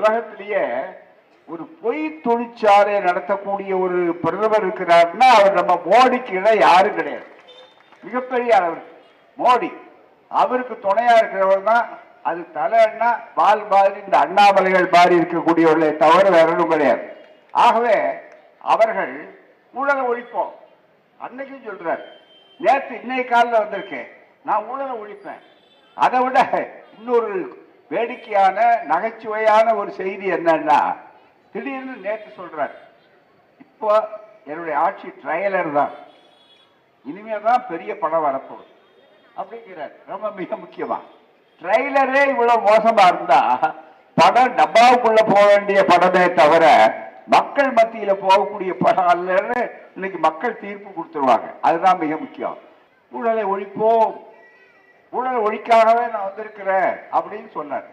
உலகத்திலேயே ஒரு பொய் தொழிற்சாலை நடத்தக்கூடிய ஒரு பிரதமர் இருக்கிறார்னா அவர் நம்ம மோடிக்கு இட யாரும் கிடையாது. மிகப்பெரிய அளவர் மோடி அவருக்கு துணையா இருக்கிறவர் தான் அது தலைன்னா பால் மாதிரி இந்த அண்ணாமலைகள் மாதிரி இருக்கக்கூடியவர்களை தவிர வேற ஒன்றும் கிடையாது. ஆகவே அவர்கள் ஊழலை ஒழிப்போம். அன்னைக்கும் சொல்றார். நேற்று இன்னைக்கு காலில் வந்திருக்கேன். நான் ஊழலை ஒழிப்பேன். அதை விட இன்னொரு வேடிக்கையான நகைச்சுவையான ஒரு செய்தி என்னன்னா திடீர்னு நேற்று சொல்றார். இப்போ என்னுடைய ஆட்சி ட்ரையலர் தான். இனிமே தான் பெரிய படம் வரப்போகுது. அப்படிங்கிறார். ரொம்ப மிக முக்கியமா. ட்ரெய்லரே இவ்வளவு மோசமா இருந்தா படம் டப்பாவுக்குள்ள போக வேண்டிய படமே தவிர மக்கள் மத்தியில போகக்கூடிய படம் அல்லன்னு இன்னைக்கு மக்கள் தீர்ப்பு கொடுத்துருவாங்க. அதுதான் மிக முக்கியம். ஊழலை ஒழிப்போம். ஊழல் ஒழிக்காகவே நான் வந்திருக்கிறேன் அப்படின்னு சொன்னார்.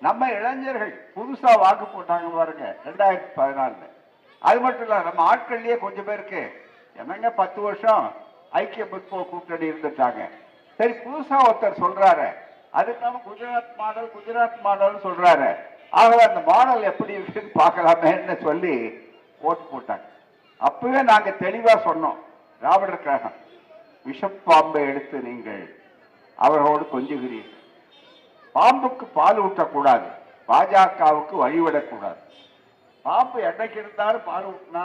நம்ம இளைஞர்கள் புதுசா வாக்கு போட்டாங்க பாருங்க ரெண்டாயிரத்தி பதினாலுல. அது மட்டும் இல்ல நம்ம ஆட்கள்லயே கொஞ்சம் பேருக்கு என்னங்க பத்து வருஷம் ஐக்கிய முற்போக்கு கூட்டணி இருந்துட்டாங்க. சரி புதுசா ஒருத்தர் சொல்றாரு. அதுக்கு நம்ம குஜராத் மாடல் குஜராத் மாடல் சொல்றாரு. ஆகவே அந்த மாடல் எப்படி இருக்குன்னு பார்க்கலாமேன்னு சொல்லி ஓட்டு போட்டாங்க. அப்பவே நாங்க தெளிவா சொன்னோம் திராவிடர் கழகம் விஷப்பாம்பை எடுத்து நீங்கள் அவர்களோடு கொஞ்சுகிறீர்கள். பாம்புக்கு பால் ஊட்டக்கூடாது. பாஜகவுக்கு வழிவிடக்கூடாது. பாம்பு என்னைக்கு இருந்தாலும் பால் ஊட்டினா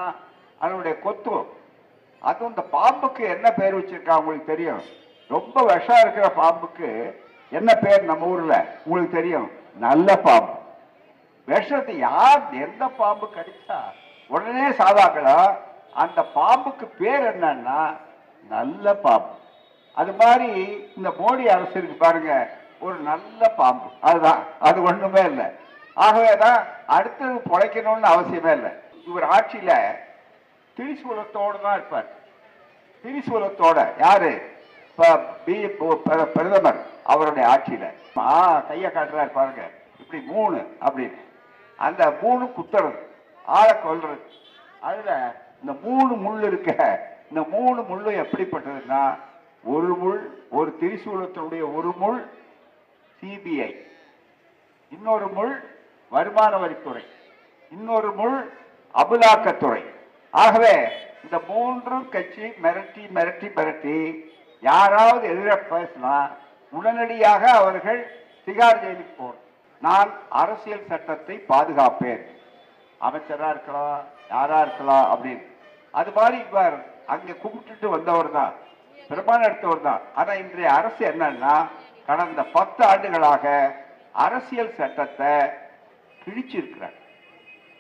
அதனுடைய கொத்து அதுவும் இந்த பாம்புக்கு என்ன பேர் வச்சிருக்கா உங்களுக்கு தெரியும்? ரொம்ப விஷம் இருக்கிற பாம்புக்கு என்ன பேர் நம்ம ஊர்ல? உங்களுக்கு தெரியும்? நல்ல பாம்பு. விஷத்தை யார் எந்த பாம்பு கடிச்சா உடனே சாதாக்கலாம் அந்த பாம்புக்கு பேர் என்னன்னா நல்ல பாம்பு. அது மாதிரி இந்த மோடி அரசு இருக்கு பாருங்க ஒரு நல்ல பாம்பு. அதுதான். அது ஒண்ணுமே இல்லை. ஆகவே தான் அடுத்தது பொழைக்கணும்னு அவசியமே இல்லை. இவர் ஆட்சியில திரிசூலத்தோடு தான் இருப்பார். திரிசூலத்தோட யாரு? பி- பிரதமர் அவருடைய ஆட்சியில. ஆ கையை காட்டுறாரு பாருங்க. இப்படி மூணு அப்படின்னு. அந்த மூணு குத்துறது ஆளை கொல்றது. அதுல இந்த மூணு முள் இருக்க இந்த மூணு முள்ளும் எப்படிப்பட்டதுன்னா ஒரு முள் ஒரு திரிசூலத்தினுடைய ஒரு முள் சிபிஐ இன்னொரு முள் வருமான வரித்துறை. இன்னொரு முள் அபுலாக்கத்துறை ஆகவே இந்த மூன்றும் கட்சி மிரட்டி மிரட்டி மிரட்டி யாராவது எதிர பேசினா உடனடியாக அவர்கள் திகார் ஜெயிலுக்கு போகணும். நான் அரசியல் சட்டத்தை பாதுகாப்பேன். அமைச்சரா இருக்கலாம் யாரா இருக்கலாம் அப்படின்னு. அது மாதிரி இவர் அங்கே கும்பிட்டுட்டு வந்தவர் தான். பிரமாணம் எடுத்தவர் தான். ஆனால் இன்றைய அரசு என்னன்னா கடந்த பத்து ஆண்டுகளாக அரசியல் சட்டத்தை கிழிச்சிருக்கிறார்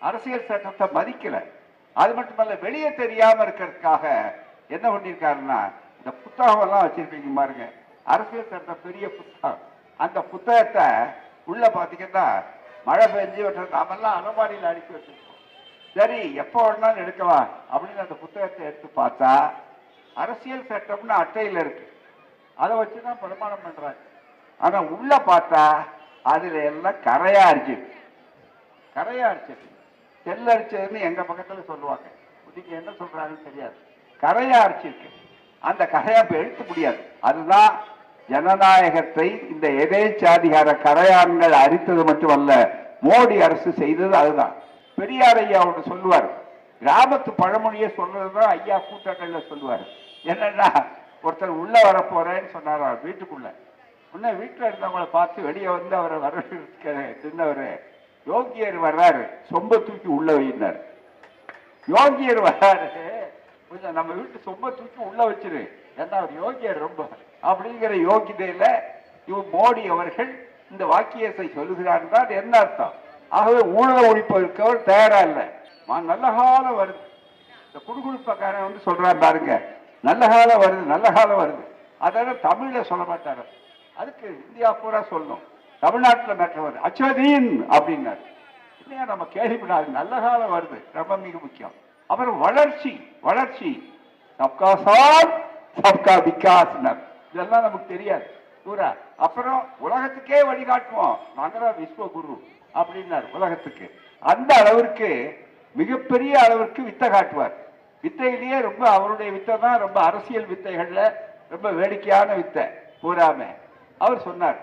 அரசியல் சட்டத்தை மதிக்கலை. அது மட்டுமல்ல வெளியே தெரியாம இருக்கிறதுக்காக என்ன பண்ணியிருக்காருன்னா இந்த புத்தகம் எல்லாம் வச்சிருக்கீங்க பாருங்க. அரசியல் சட்டம் பெரிய புத்தகம். அந்த புத்தகத்தை உள்ள பாத்தீங்கன்னா மழை பெஞ்சு விட்டு நாமெல்லாம் அலமாரியில் அடுக்கி வச்சிருக்கோம். சரி எப்போ வேணாலும் எடுக்கலாம் அப்படின்னு அந்த புத்தகத்தை எடுத்து பார்த்தா அரசியல் சட்டம்னு அட்டையில் இருக்கு. அதை வச்சு தான் பிரமாணம் பண்றாங்க. ஆனா உள்ள பார்த்தா அதுல எல்லாம் கரையா அரிச்சிருக்கு கரையா அரிச்சிருக்கு செல் அரிச்சதுன்னு எங்க பக்கத்துல சொல்லுவாங்க. இன்னைக்கு என்ன சொல்றாங்கன்னு தெரியாது. கரையா அரிச்சிருக்கு. அந்த கரையா இப்போ எழுத்து முடியாது. அதுதான் ஜனநாயகத்தை இந்த எதேச்சாதிகார கரையான்கள் அரித்தது மட்டுமல்ல மோடி அரசு செய்தது அதுதான். பெரியார் ஐயா ஒன்று சொல்லுவார். கிராமத்து பழமொழியை சொல்றதுதான் ஐயா கூட்டங்கள்ல சொல்லுவார். என்னன்னா ஒருத்தர் உள்ள வர போறேன்னு சொன்னாரா வீட்டுக்குள்ள. உடனே வீட்டுல இருந்தவங்களை பார்த்து வெளியே வந்து அவரை வரவேற்க சின்னவர் யோகியர் வர்றாரு சொம்ப தூக்கி உள்ள வைனார் யோகியர் வர்றாரு கொஞ்சம் நம்ம வீட்டு சொம்ப தூக்கி உள்ள வச்சிரு ஏன்னா அவர் யோகியர் ரொம்ப. அப்படிங்கிற யோகிதையில இவன் மோடி அவர்கள் இந்த வாக்கியத்தை சொல்லுகிறார் தான் என்ன அர்த்தம்? ஆகவே ஊழல ஒழிப்பதற்கு அவர் தயாரா இல்லை. மா- நல்ல காலம் வருது. இந்த குடுகுடுப்பக்காரன் வந்து சொல்றான் பாருங்க நல்ல காலம் வருது நல்ல காலம் வருது. அதெல்லாம் தமிழில் சொல்ல மாட்டார். அதுக்கு இந்தியா பூரா சொல்லணும். தமிழ்நாட்டில் மேட்டர் வருது. அச்சதீன் அப்படின்னாரு. இல்லையா நம்ம கேள்விப்படாது. நல்ல காலம் வருது. ரொம்ப மிக முக்கியம். அப்புறம் வளர்ச்சி வளர்ச்சி. சப்கா சார் சப்கா விகாஸ்னர் இதெல்லாம் நமக்கு தெரியாது. பூரா. அப்புறம் உலகத்துக்கே வழிகாட்டுவோம். நாங்க தான் விஸ்வ குரு அப்படின்னாரு உலகத்துக்கு. அந்த அளவிற்கு மிகப்பெரிய அளவிற்கு வித்தை காட்டுவார். வித்தையிலேயே ரொம்ப அவருடைய வித்தை தான் ரொம்ப அரசியல் வித்தைகள்ல ரொம்ப வேடிக்கையான வித்தை. பூராம அவர் சொன்னார்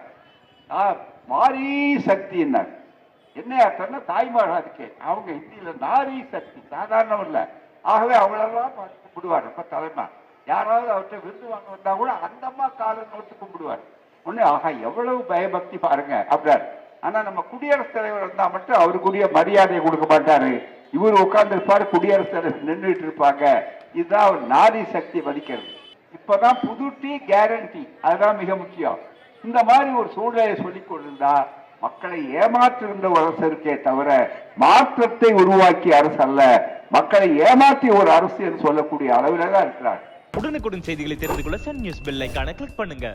மாரி சக்தின்னார். என்ன அர்த்தம்னா தாய்மாரா அதுக்கு. அவங்க ஹிந்தியில நாரி சக்தி சாதாரணம் இல்ல. ஆகவே அவங்களெல்லாம் பார்த்து கும்பிடுவார் ரொம்ப தலைமை. யாராவது அவர்கிட்ட விருந்து வாங்க வந்தா கூட அந்த அம்மா காலை நோட்டு கும்பிடுவார். ஒண்ணு ஆகா எவ்வளவு பயபக்தி பாருங்க அப்படின்னாரு. ஆனா நம்ம குடியரசுத் தலைவர் இருந்தா மட்டும் அவருக்குரிய மரியாதையை கொடுக்க மாட்டாரு. இவர் உட்கார்ந்து குடியரசு தலைவர் நின்றுட்டு இருப்பாங்க. இதுதான் நாரி சக்தி வலிக்கிறது இப்பதான் புது டீ கேரண்டி அதுதான் மிக முக்கியம். இந்த மாதிரி ஒரு சூழ்நிலையை சொல்லிக் கொண்டிருந்தா மக்களை ஏமாற்றிருந்த ஒரு அரசு இருக்கே தவிர மாற்றத்தை உருவாக்கிய அரசு அல்ல. மக்களை ஏமாற்றிய ஒரு அரசு என்று சொல்லக்கூடிய அளவில தான் இருக்கிறார் உடனுக்குடன் செய்திகளை தெரிந்து கொள்ள சன் நியூஸ் பெல் ஐக்கான கிளிக் பண்ணுங்க.